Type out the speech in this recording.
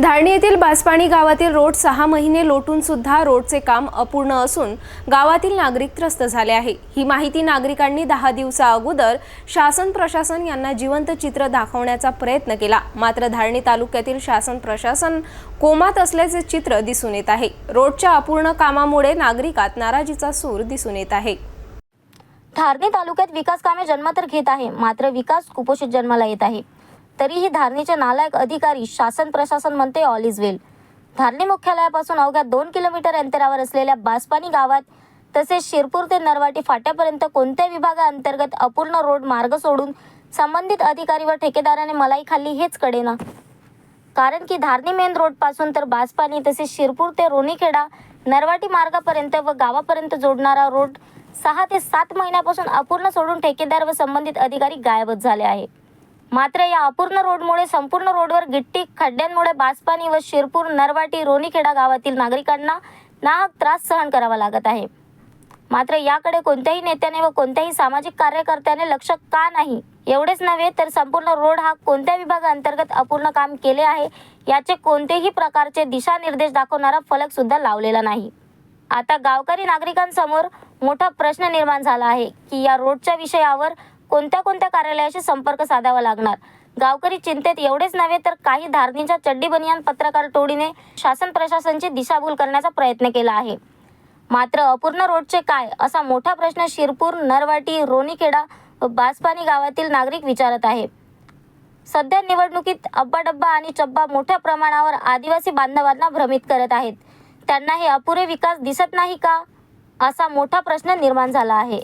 धारणी येथील बासपाणी गावातील रोड सहा महिने लोटून सुद्धा रोडचे काम अपूर्ण असून गावातील नागरिक त्रस्त झाले आहे. ही माहिती नागरिकांनी दहा दिवसा अगोदर शासन प्रशासन यांना जिवंत चित्र दाखवण्याचा प्रयत्न केला. मात्र धारणी तालुक्यातील शासन प्रशासन कोमात असल्याचे चित्र दिसून येत आहे. रोडच्या अपूर्ण कामामुळे नागरिकात नाराजीचा सूर दिसून येत आहे. धारणी तालुक्यात विकास कामे जन्मतर घेत आहे. मात्र विकास कुपोषित जन्माला येत आहे. तरीही धारणीचे नालायक अधिकारी शासन प्रशासन म्हणते ऑल इज वेल धारणी मुख्यालयापासून अवघ्या दोन किलोमीटर अंतरावर असलेल्या बासपानी गावात तसेच शिरपूर ते नरवाटी फाट्यापर्यंत कोणत्या विभागाअंतर्गत अपूर्ण रोड मार्ग सोडून संबंधित अधिकारी व ठेकेदाराने मलाई खाल्ली हेच कळेना कारण की धारणी मेन रोडपासून तर बासपाणी तसेच शिरपूर ते रोणीखेडा नरवाटी मार्गापर्यंत व गावापर्यंत जोडणारा रोड सहा ते सात महिन्यापासून अपूर्ण सोडून ठेकेदार व संबंधित अधिकारी गायबच झाले आहे. मात्र या अपूर्ण रोडमुळे संपूर्ण रोडवर गिट्टी खड्ड्यांमुळे बासपाणी व शिरपूर नरवाटी रोणीखेडा गावातील नागरिकांना नाहक त्रास सहन करावा लागत आहे. मात्र याकडे कोणत्याही नेत्याने व कोणत्याही सामाजिक कार्यकर्त्याने लक्ष का नाही एवढेच नव्हे तर संपूर्ण रोड हा कोणत्या विभागाअंतर्गत अपूर्ण काम केले आहे याचे कोणतेही प्रकारचे दिशानिर्देश दाखवणारा फलक सुद्धा लावलेला नाही. आता गावकरी नागरिकांसमोर मोठा प्रश्न निर्माण झाला आहे की या रोडच्या विषयावर कोणत्या कोणत्या कार्यालयाशी संपर्क साधावा लागणार? गावकरी चिंतेत एवढेच नव्हे तर काही धारणीच्या चड्डी बनियान पत्रकार टोळीने शासन प्रशासनची दिशाभूल करण्याचा प्रयत्न केला आहे. मात्र अपूर्ण रोडचे काय? असा मोठा प्रश्न शिरपूर नरवाटी रोणीखेडा व बासपानी गावातील नागरिक विचारत आहे सध्या निवडणुकीत अब्बा डब्बा आणि चब्बा मोठ्या प्रमाणावर आदिवासी बांधवांना भ्रमित करत आहेत. त्यांना हे अपुरे विकास दिसत नाही का? असा मोठा प्रश्न निर्माण झाला आहे.